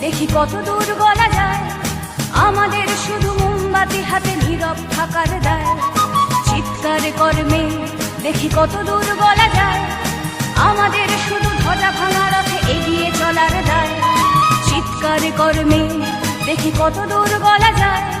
দেখি কত দূর গলা যায়। আমাদের শুধু মোমবাতি হাতে নীরব থাকার দায়। চিৎকার কর কর্মে দেখি কত দূর গলা যায়। আমাদের শুধু ধ্বজা ভাঙা রথে এগিয়ে চলার দায়। চিৎকার কর কর্মে দেখি কত দূর গলা যায়।